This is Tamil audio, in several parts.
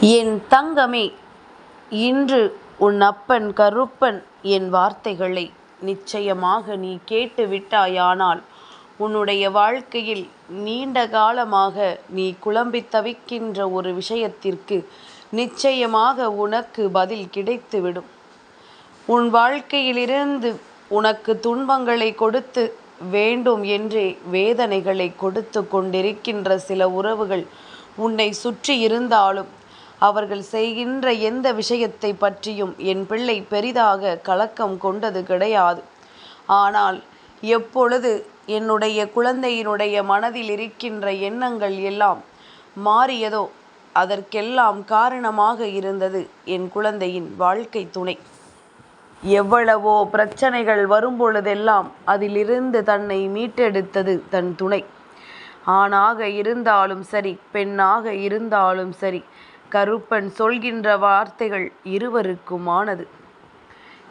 என் தங்கமே இன்று உன் அப்பன் கருப்பன் என் வார்த்தைகளை நிச்சயமாக நீ கேட்டு விட்டாயானால் உன்னுடைய வாழ்க்கையில் நீண்ட காலமாக நீ குழம்பித் தவிக்கின்ற ஒரு விஷயத்திற்கு நிச்சயமாக உனக்கு பதில் கிடைத்துவிடும். உன் வாழ்க்கையிலிருந்து உனக்கு துன்பங்களை கொடுத்து வேண்டும் என்றே வேதனைகளை கொடுத்து கொண்டிருக்கின்ற சில உறவுகள் உன்னை சுற்றி இருந்தாலும் அவர்கள் செய்கின்ற எந்த விஷயத்தை பற்றியும் என் பிள்ளை பெரிதாக கலக்கம் கொண்டது கிடையாது. ஆனால் எப்பொழுது என்னுடைய குழந்தையினுடைய மனதில் இருக்கின்ற எண்ணங்கள் எல்லாம் மாறியதோ அதற்கெல்லாம் காரணமாக இருந்தது என் குழந்தையின் வாழ்க்கை துணை. எவ்வளவோ பிரச்சனைகள் வரும்பொழுதெல்லாம் அதிலிருந்து தன்னை மீட்டெடுத்தது தன் துணை. ஆணாக இருந்தாலும் சரி பெண்ணாக இருந்தாலும் சரி கருப்பன் சொல்கின்ற வார்த்தைகள் இருவருக்குமானது.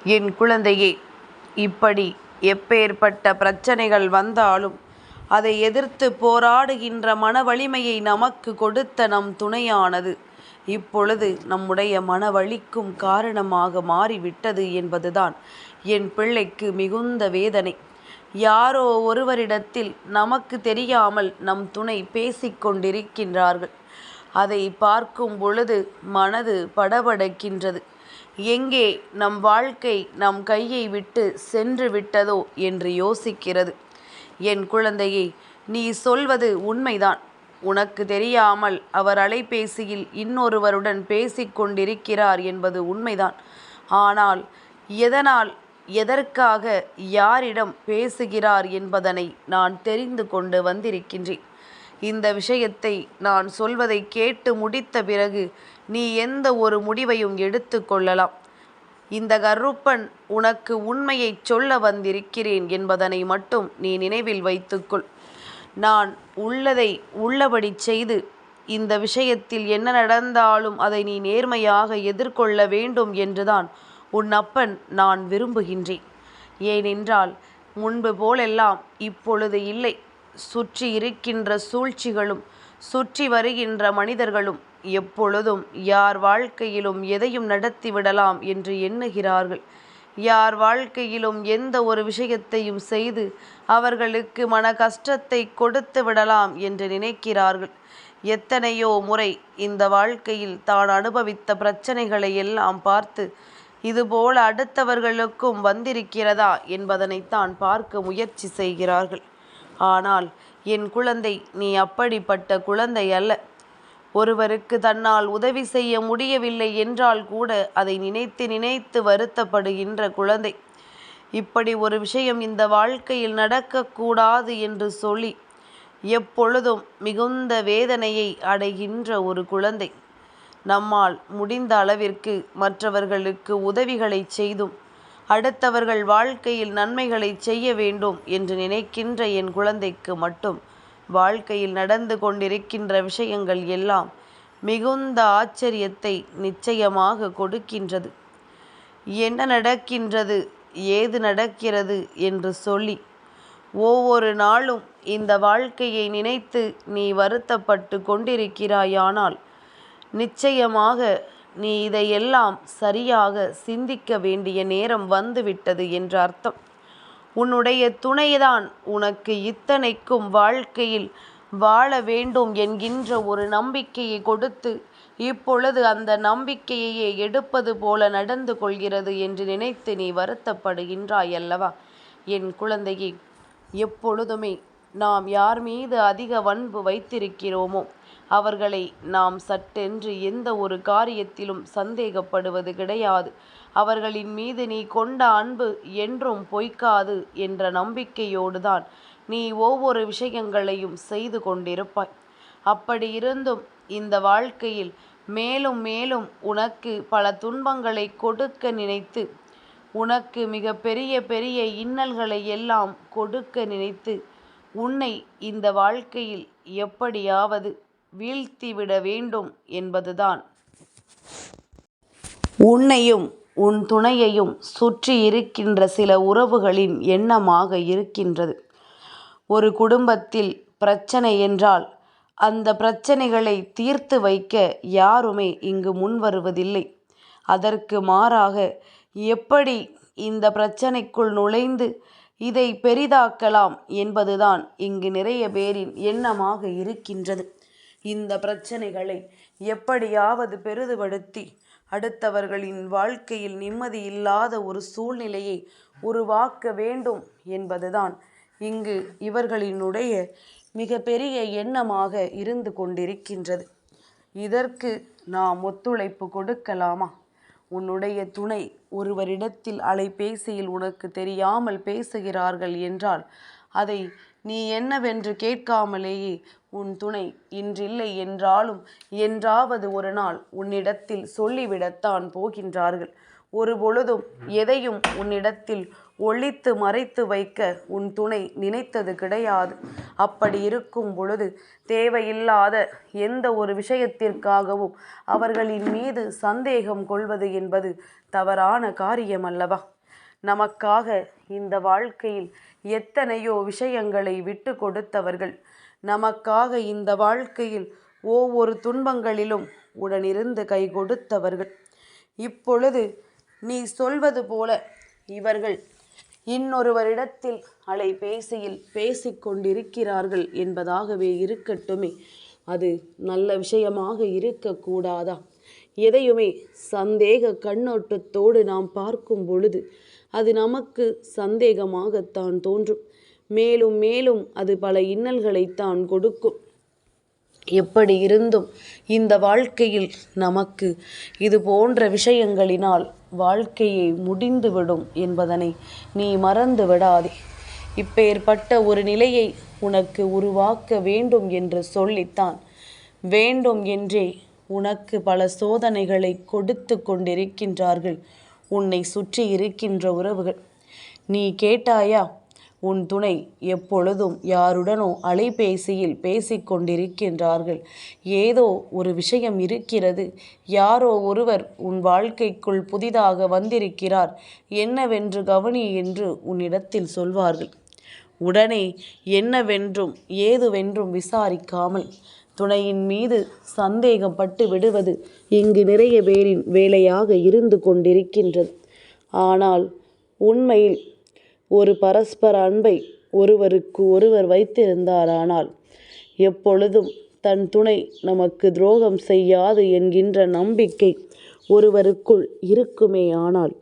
என் குழந்தையே இப்படி எப்பேற்பட்ட பிரச்சனைகள் வந்தாலும் அதை எதிர்த்து போராடுகின்ற மன வலிமையை நமக்கு கொடுத்த நம் துணையானது. இப்பொழுது நம்முடைய மனவழிக்கும் காரணமாக மாறிவிட்டது என்பதுதான் என் பிள்ளைக்கு மிகுந்த வேதனை. யாரோ ஒருவரிடத்தில் நமக்கு தெரியாமல் நம் துணை பேசிக்கொண்டிருக்கின்றார்கள். அதை பார்க்கும் பொழுது மனது படபடக்கின்றது. எங்கே நம் வாழ்க்கை நம் கையை விட்டு சென்று விட்டதோ என்று யோசிக்கிறது. என் குழந்தையே நீ சொல்வது உண்மைதான். உனக்கு தெரியாமல் அவர் அலைபேசியில் இன்னொருவருடன் பேசிக்கொண்டிருக்கிறார் என்பது உண்மைதான். ஆனால் எதனால் எதற்காக யாரிடம் பேசுகிறார் என்பதனை நான் தெரிந்து கொண்டு வந்திருக்கின்றேன். இந்த விஷயத்தை நான் சொல்வதை கேட்டு முடித்த பிறகு நீ எந்த ஒரு முடிவையும் எடுத்து கொள்ளலாம். இந்த கருப்பன் உனக்கு உண்மையை சொல்ல வந்திருக்கிறேன் என்பதனை மட்டும் நீ நினைவில் வைத்துக்கொள். நான் உள்ளதை உள்ளபடி செய்து இந்த விஷயத்தில் என்ன நடந்தாலும் அதை நீ நேர்மையாக எதிர்கொள்ள வேண்டும் என்றுதான் உன் அப்பன் நான் விரும்புகின்றேன். ஏனென்றால் முன்பு போலெல்லாம் இப்பொழுது இல்லை. சுற்றி இருக்கின்ற சூழ்ச்சிகளும் சுற்றி வருகின்ற மனிதர்களும் எப்பொழுதும் யார் வாழ்க்கையிலும் எதையும் நடத்திவிடலாம் என்று எண்ணுகிறார்கள். யார் வாழ்க்கையிலும் எந்த ஒரு விஷயத்தையும் செய்து அவர்களுக்கு மன கஷ்டத்தை கொடுத்து விடலாம் என்று நினைக்கிறார்கள். எத்தனையோ முறை இந்த வாழ்க்கையில் தான் அனுபவித்த பிரச்சனைகளை எல்லாம் பார்த்து இதுபோல அடுத்தவர்களுக்கும் வந்திருக்கிறதா என்பதனைத்தான் பார்க்க முயற்சி செய்கிறார்கள். ஆனால் என் குழந்தை நீ அப்படிப்பட்ட குழந்தை அல்ல. ஒருவருக்கு தன்னால் உதவி செய்ய முடியவில்லை என்றால் கூட அதை நினைத்து நினைத்து வருத்தப்படுகின்ற குழந்தை. இப்படி ஒரு விஷயம் இந்த வாழ்க்கையில் நடக்கக்கூடாது என்று சொல்லி எப்பொழுதும் மிகுந்த வேதனையை அடைகின்ற ஒரு குழந்தை. நம்மால் முடிந்த அளவிற்கு மற்றவர்களுக்கு உதவிகளை செய்தும் அடுத்தவர்கள் வாழ்க்கையில் நன்மைகளை செய்ய வேண்டும் என்று நினைக்கின்ற என் குழந்தைக்கு மட்டும். வாழ்க்கையில் நடந்து கொண்டிருக்கின்ற விஷயங்கள் எல்லாம் மிகுந்த ஆச்சரியத்தை நிச்சயமாக கொடுக்கின்றது. என்ன நடக்கின்றது? ஏது நடக்கிறது? என்று சொல்லி ஒவ்வொரு நாளும் இந்த வாழ்க்கையை நினைத்து நீ வருத்தப்பட்டு கொண்டிருக்கிறாயானால் நிச்சயமாக நீ இதையெல்லாம் சரியாக சிந்திக்க வேண்டிய நேரம் வந்துவிட்டது என்று அர்த்தம். உன்னுடைய துணைதான் உனக்கு இத்தனைக்கும் வாழ்க்கையில் வாழ வேண்டும் என்கின்ற ஒரு நம்பிக்கையை கொடுத்து இப்பொழுது அந்த நம்பிக்கையையே எடுப்பது போல நடந்து கொள்கிறது என்று நினைத்து நீ வருத்தப்படுகின்றாய் அல்லவா? என் குழந்தையே எப்பொழுதுமே நாம் யார் மீது அதிக வன்பு வைத்திருக்கிறோமோ அவர்களை நாம் சட்டென்று எந்த ஒரு காரியத்திலும் சந்தேகப்படுவது கிடையாது. அவர்களின் மீது நீ கொண்ட அன்பு என்றும் பொய்க்காது என்ற நம்பிக்கையோடுதான் நீ ஒவ்வொரு விஷயங்களையும் செய்து கொண்டிருப்பாய். அப்படி இருந்தும் இந்த வாழ்க்கையில் மேலும் மேலும் உனக்கு பல துன்பங்களை கொடுக்க நினைத்து உனக்கு மிக பெரிய பெரிய இன்னல்களை எல்லாம் கொடுக்க நினைத்து உன்னை இந்த வாழ்க்கையில் எப்படியாவது வீழ்த்திவிட வேண்டும் என்பதுதான் உன்னையும் உன் துணையையும் சுற்றி இருக்கின்ற சில உறவுகளின் எண்ணமாக இருக்கின்றது ஒரு குடும்பத்தில் பிரச்சனை என்றால் அந்த பிரச்சனைகளை தீர்த்து வைக்க யாருமே இங்கு முன்வருவதில்லை. அதற்கு மாறாக எப்படி இந்த பிரச்சனைக்குள் நுழைந்து இதை பெரிதாக்கலாம் என்பதுதான் இங்கு நிறைய பேரின் எண்ணமாக இருக்கின்றது. இந்த பிரச்சனைகளை எப்படியாவது பெரிதுபடுத்தி அடுத்தவர்களின் வாழ்க்கையில் நிம்மதியில்லாத ஒரு சூழ்நிலையை உருவாக்க வேண்டும் என்பதுதான் இங்கு இவர்களினுடைய மிகப்பெரிய எண்ணமாக இருந்து கொண்டிருக்கின்றது. இதற்கு நாம் ஒத்துழைப்பு கொடுக்கலாமா? உன்னுடைய துணை ஒருவரிடத்தில் அலைபேசியில் உனக்கு தெரியாமல் பேசுகிறார்கள் என்றால் அதை நீ என்னவென்று கேட்காமலேயே உன் துணை இன்றில்லை என்றாலும் என்றாவது ஒரு நாள் உன்னிடத்தில் சொல்லிவிடத்தான் போகின்றார்கள். ஒரு பொழுதும் எதையும் உன்னிடத்தில் ஒழித்து மறைத்து வைக்க உன் துணை நினைத்தது கிடையாது. அப்படி இருக்கும் பொழுது தேவையில்லாத எந்த ஒரு விஷயத்திற்காகவும் அவர்களின் மீது சந்தேகம் கொள்வது என்பது தவறான காரியமல்லவா? நமக்காக இந்த வாழ்க்கையில் எத்தனையோ விஷயங்களை விட்டு கொடுத்தவர்கள். நமக்காக இந்த வாழ்க்கையில் ஒவ்வொரு துன்பங்களிலும் உடனிருந்து கை கொடுத்தவர்கள். இப்பொழுது நீ சொல்வது போல இவர்கள் இன்னொருவரிடத்தில் அலைபேசியில் பேசிக் கொண்டிருக்கிறார்கள் என்பதாகவே இருக்கட்டுமே. அது நல்ல விஷயமாக இருக்கக்கூடாதா? எதையுமே சந்தேக கண்ணோட்டத்தோடு நாம் பார்க்கும் பொழுது அது நமக்கு சந்தேகமாகத்தான் தோன்றும். மேலும் மேலும் அது பல இன்னல்களைத்தான் கொடுக்கும். எப்படி இருந்தும் இந்த வாழ்க்கையில் நமக்கு இது போன்ற விஷயங்களினால் வாழ்க்கையை முடிந்துவிடும் என்பதனை நீ மறந்து விடாதே. இப்பேற்பட்ட ஒரு நிலையை உனக்கு உருவாக்க வேண்டும் என்று சொல்லித்தான் வேண்டும் என்றே உனக்கு பல சோதனைகளை கொடுத்து கொண்டிருக்கின்றார்கள் உன்னை சுற்றி இருக்கின்ற உறவுகள். நீ கேட்டாயா? உன் துணை எப்பொழுதும் யாருடனோ அலைபேசியில் பேசிக்கொண்டிருக்கின்றார்கள் ஏதோ ஒரு விஷயம் இருக்கிறது. யாரோ ஒருவர் உன் வாழ்க்கைக்குள் புதிதாக வந்திருக்கிறார். என்னவென்று கவனி என்று உன்னிடத்தில் சொல்வார்கள். உடனே என்னவென்றும் ஏதுவென்றும் விசாரிக்காமல் துணையின் மீது சந்தேகப்பட்டு விடுவது இங்கு நிறைய பேரின் வேலையாக இருந்து கொண்டிருக்கின்றது. ஆனால் உண்மையில் ஒரு பரஸ்பர அன்பை ஒருவருக்கு ஒருவர் வைத்திருந்தாரானால் எப்பொழுதும் தன் துணை நமக்கு துரோகம் செய்யாது என்கின்ற நம்பிக்கை ஒருவருக்குள் இருக்குமேயானால்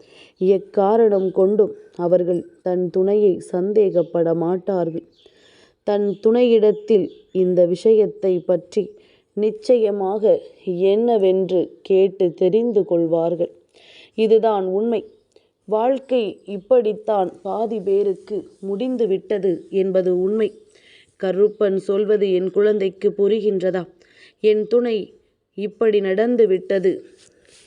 எக்காரணம் கொண்டும் அவர்கள் தன் துணையை சந்தேகப்பட மாட்டார்கள். தன் துணையிடத்தில் இந்த விஷயத்தை பற்றி நிச்சயமாக என்னவென்று கேட்டு தெரிந்து கொள்வார்கள். இதுதான் உண்மை. வாழ்க்கை இப்படித்தான் பாதி பேருக்கு முடிந்து விட்டது என்பது உண்மை. கருப்பன் சொல்வது என் குழந்தைக்கு புரிகின்றதா? என் துணை இப்படி நடந்து விட்டது.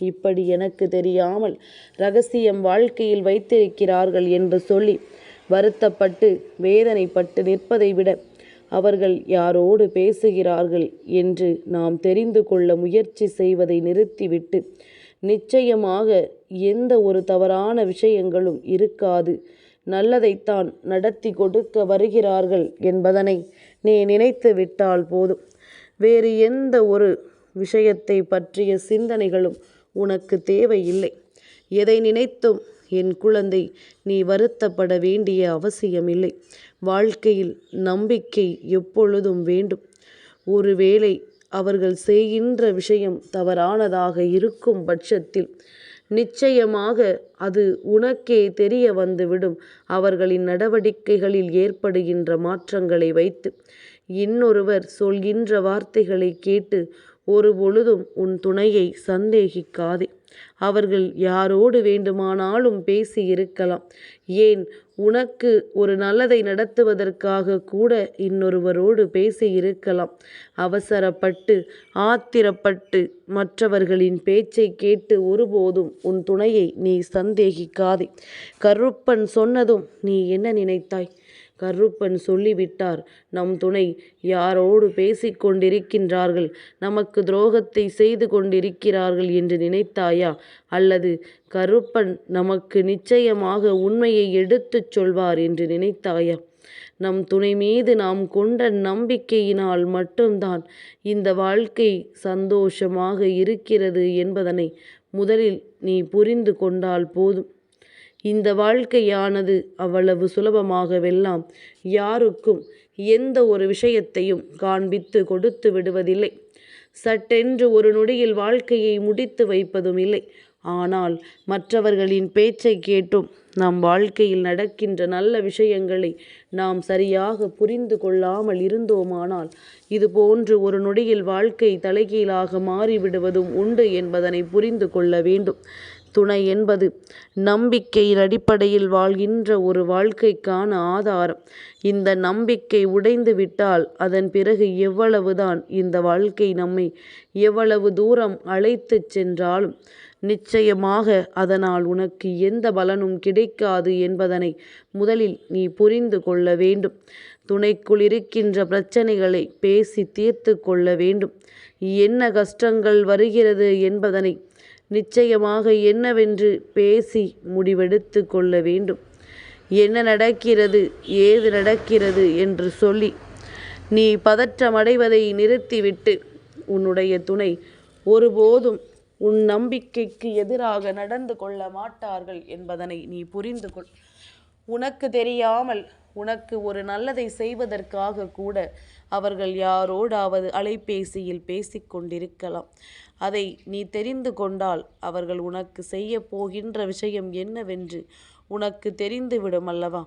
இப்படி எனக்கு தெரியாமல் ரகசியம் வாழ்க்கையில் வைத்திருக்கிறார்கள் என்று சொல்லி வருத்தப்பட்டு வேதனைப்பட்டு நிற்பதை விட அவர்கள் யாரோடு பேசுகிறார்கள் என்று நாம் தெரிந்து கொள்ள முயற்சி செய்வதை நிறுத்திவிட்டு நிச்சயமாக எந்த ஒரு தவறான விஷயங்களும் இருக்காது. நல்லதைத்தான் நடத்தி கொடுக்க வருகிறார்கள் என்பதனை நீ நினைத்து விட்டால் போதும். வேறு எந்த ஒரு விஷயத்தை பற்றிய சிந்தனைகளும் உனக்கு தேவையில்லை. எதை நினைத்தும் என் குழந்தை நீ வருத்தப்பட வேண்டிய அவசியமில்லை. வாழ்க்கையில் நம்பிக்கை எப்பொழுதும் வேண்டும். ஒருவேளை அவர்கள் செய்கின்ற விஷயம் தவறானதாக இருக்கும் பட்சத்தில் நிச்சயமாக அது உனக்கே தெரிய வந்துவிடும். அவர்களின் நடவடிக்கைகளில் ஏற்படுகின்ற மாற்றங்களை வைத்து. இன்னொருவர் சொல்கின்ற வார்த்தைகளைக் கேட்டு ஒரு பொழுதும் உன் துணையை சந்தேகிக்காதே. அவர்கள் யாரோடு வேண்டுமானாலும் பேசி இருக்கலாம். ஏன் உனக்கு ஒரு நல்லதை நடத்துவதற்காக கூட இன்னொருவரோடு பேசி இருக்கலாம் அவசரப்பட்டு ஆத்திரப்பட்டு மற்றவர்களின் பேச்சை கேட்டு ஒருபோதும் உன் துணையை நீ சந்தேகிக்காதே. கருப்பன் சொன்னதும் நீ என்ன நினைத்தாய்? கருப்பன் சொல்லிவிட்டார் நம் துணை யாரோடு பேசிக் கொண்டிருக்கின்றார்கள் நமக்கு துரோகத்தை செய்து கொண்டிருக்கிறார்கள் என்று நினைத்தாயா? அல்லது கருப்பன் நமக்கு நிச்சயமாக உண்மையை எடுத்துச் சொல்வார் என்று நினைத்தாயா? நம் துணை மீது நாம் கொண்ட நம்பிக்கையினால் மட்டும்தான் இந்த வாழ்க்கை சந்தோஷமாக இருக்கிறது என்பதனை முதலில் நீ புரிந்து கொண்டால் போதும் இந்த வாழ்க்கையானது அவ்வளவு சுலபமாகவெல்லாம் யாருக்கும் எந்த ஒரு விஷயத்தையும் காண்பித்து கொடுத்து விடுவதில்லை. சட்டென்று ஒரு நொடியில் வாழ்க்கையை முடித்து வைப்பதும் இல்லை. ஆனால் மற்றவர்களின் பேச்சை கேட்டும் நம் வாழ்க்கையில் நடக்கின்ற நல்ல விஷயங்களை நாம் சரியாக புரிந்து கொள்ளாமல் இருந்தோமானால் இது போன்று ஒரு நொடியில் வாழ்க்கை தலைகீழாக மாறிவிடுவதும் உண்டு என்பதனை புரிந்து கொள்ள வேண்டும். துணை என்பது நம்பிக்கையின் அடிப்படையில் வாழ்கின்ற ஒரு வாழ்க்கைக்கான ஆதாரம். இந்த நம்பிக்கை உடைந்து விட்டால் அதன் பிறகு எவ்வளவுதான் இந்த வாழ்க்கை நம்மை எவ்வளவு தூரம் அழைத்துச் சென்றாலும் நிச்சயமாக அதனால் உனக்கு எந்த பலனும் கிடைக்காது என்பதனை முதலில் நீ புரிந்து கொள்ள வேண்டும். துணைக்குள் இருக்கின்ற பிரச்சனைகளை பேசி தீர்த்து கொள்ள வேண்டும். என்ன கஷ்டங்கள் வருகிறது என்பதனை நிச்சயமாக என்னவென்று பேசி முடிவெடுத்து கொள்ள வேண்டும். என்ன நடக்கிறது ஏது நடக்கிறது என்று சொல்லி நீ பதற்றமடைவதை நிறுத்திவிட்டு உன்னுடைய துணை ஒருபோதும் உன் நம்பிக்கைக்கு எதிராக நடந்து கொள்ள மாட்டார்கள் என்பதனை நீ புரிந்து கொள். உனக்கு தெரியாமல் உனக்கு ஒரு நல்லதை செய்வதற்காக கூட அவர்கள் யாரோடாவது அலைபேசியில் பேசிக்கொண்டிருக்கலாம் அதை நீ தெரிந்து கொண்டால் அவர்கள் உனக்கு செய்ய போகின்ற விஷயம் என்னவென்று உனக்கு தெரிந்துவிடும் அல்லவா?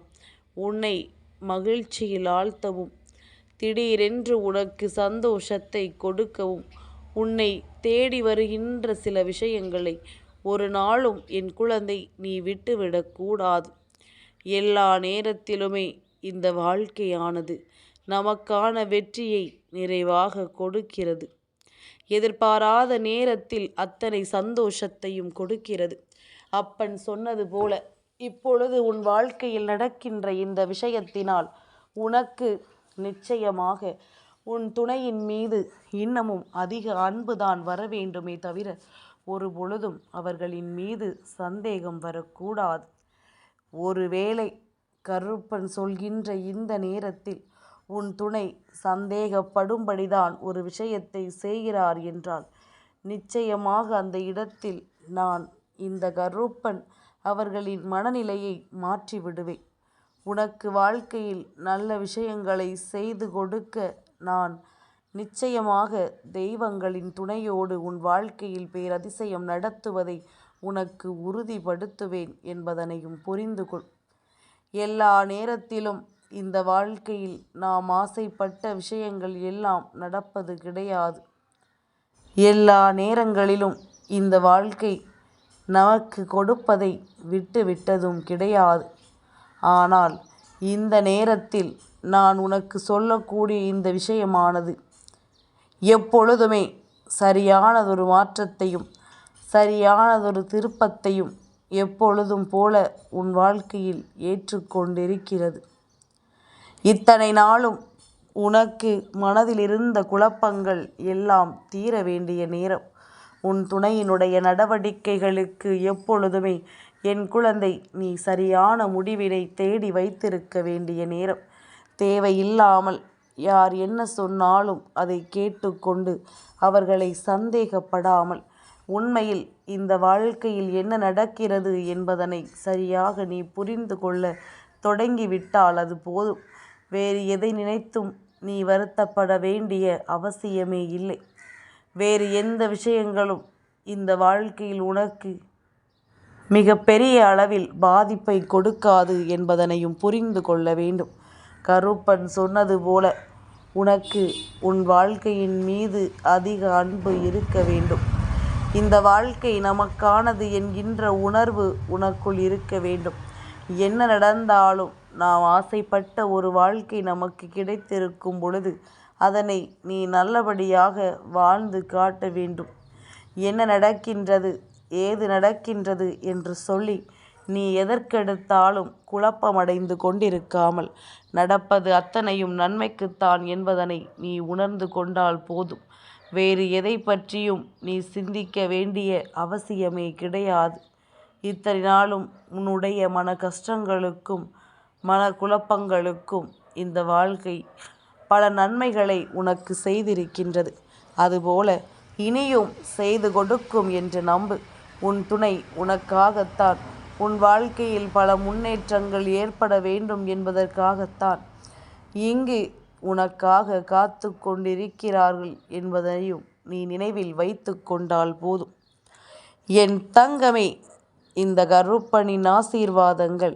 உன்னை மகிழ்ச்சியில் ஆழ்த்தவும் திடீரென்று உனக்கு சந்தோஷத்தை கொடுக்கவும் உன்னை தேடி வருகின்ற சில விஷயங்களை ஒரு நாளும் என் குழந்தை நீ விட்டுவிடக்கூடாது எல்லா நேரத்திலுமே இந்த வாழ்க்கையானது நமக்கான வெற்றியை நிறைவாக கொடுக்கிறது. எதிர்பாராத நேரத்தில் அத்தனை சந்தோஷத்தையும் கொடுக்கிறது. அப்பன் சொன்னது போல இப்பொழுது உன் வாழ்க்கையில் நடக்கின்ற இந்த விஷயத்தினால் உனக்கு நிச்சயமாக உன் துணையின் மீது இன்னமும் அதிக அன்புதான் வர வேண்டுமே தவிர ஒரு பொழுதும் அவர்களின் மீது சந்தேகம் வரக்கூடாது. ஒருவேளை கருப்பன் சொல்கின்ற இந்த நேரத்தில் உன் துணை சந்தேகப்படும்படிதான் ஒரு விஷயத்தை செய்கிறார் என்றால் நிச்சயமாக அந்த இடத்தில் நான் இந்த கருப்பன் அவர்களின் மனநிலையை மாற்றி விடுவேன். உனக்கு வாழ்க்கையில் நல்ல விஷயங்களை செய்து கொடுக்க நான் நிச்சயமாக தெய்வங்களின் துணையோடு உன் வாழ்க்கையில் பேரதிசயம் நடத்துவதை உனக்கு உறுதிப்படுத்துவேன் என்பதனையும் புரிந்து கொள் எல்லா நேரத்திலும் இந்த வாழ்க்கையில் நாம் ஆசைப்பட்ட விஷயங்கள் எல்லாம் நடப்பது கிடையாது. எல்லா நேரங்களிலும் இந்த வாழ்க்கை நமக்கு கொடுப்பதை விட்டு விட்டதும் கிடையாது. ஆனால் இந்த நேரத்தில் நான் உனக்கு சொல்லக்கூடிய இந்த விஷயமானது எப்பொழுதுமே சரியானதொரு மாற்றத்தையும் சரியானதொரு திருப்பத்தையும் எப்பொழுதும் போல உன் வாழ்க்கையில் ஏற்றுக்கொண்டிருக்கிறது. இத்தனை நாளும் உனக்கு மனதில் இருந்த குழப்பங்கள் எல்லாம் தீர வேண்டிய நேரம். உன் துணையினுடைய நடவடிக்கைகளுக்கு எப்பொழுதுமே என் குழந்தை நீ சரியான முடிவினை தேடி வைத்திருக்க வேண்டிய நேரம். தேவையில்லாமல் யார் என்ன சொன்னாலும் அதை கேட்டுக்கொண்டு அவர்களை சந்தேகப்படாமல் உண்மையில் இந்த வாழ்க்கையில் என்ன நடக்கிறது என்பதனை சரியாக நீ புரிந்து கொள்ள தொடங்கிவிட்டால் அது போதும். வேறு எதை நினைத்தும் நீ வருத்தப்பட வேண்டிய அவசியமே இல்லை. வேறு எந்த விஷயங்களும் இந்த வாழ்க்கையில் உனக்கு மிக பெரிய அளவில் பாதிப்பை கொடுக்காது என்பதனையும் புரிந்து கொள்ள வேண்டும். கருப்பன் சொன்னது போல உனக்கு உன் வாழ்க்கையின் மீது அதிக அன்பு இருக்க வேண்டும். இந்த வாழ்க்கை நமக்கானது என்கின்ற உணர்வு உனக்குள் இருக்க வேண்டும். என்ன நடந்தாலும் நாம் ஆசைப்பட்ட ஒரு வாழ்க்கை நமக்கு கிடைத்திருக்கும் பொழுது அதனை நீ நல்லபடியாக வாழ்ந்து காட்ட வேண்டும். என்ன நடக்கின்றது ஏது நடக்கின்றது என்று சொல்லி நீ எதற்கெடுத்தாலும் குழப்பமடைந்து கொண்டிருக்காமல் நடப்பது அத்தனையும் நன்மைக்குத்தான் என்பதனை நீ உணர்ந்து கொண்டால் போதும். வேறு எதை பற்றியும் நீ சிந்திக்க வேண்டிய அவசியமே கிடையாது. இத்தனை நாளும் உன்னுடைய மன கஷ்டங்களுக்கும் மன குழப்பங்களுக்கும் இந்த வாழ்க்கை பல நன்மைகளை உனக்கு செய்திருக்கின்றது. அதுபோல இனியும் செய்து கொடுக்கும் என்று நம்பு. உன் துணை உனக்காகத்தான். உன் வாழ்க்கையில் பல முன்னேற்றங்கள் ஏற்பட வேண்டும் என்பதற்காகத்தான். இங்கு உனக்காக காத்து கொண்டிருக்கிறார்கள் என்பதையும் நீ நினைவில் வைத்து கொண்டால் போதும். என் தங்கமே இந்த கருப்பனின் ஆசீர்வாதங்கள்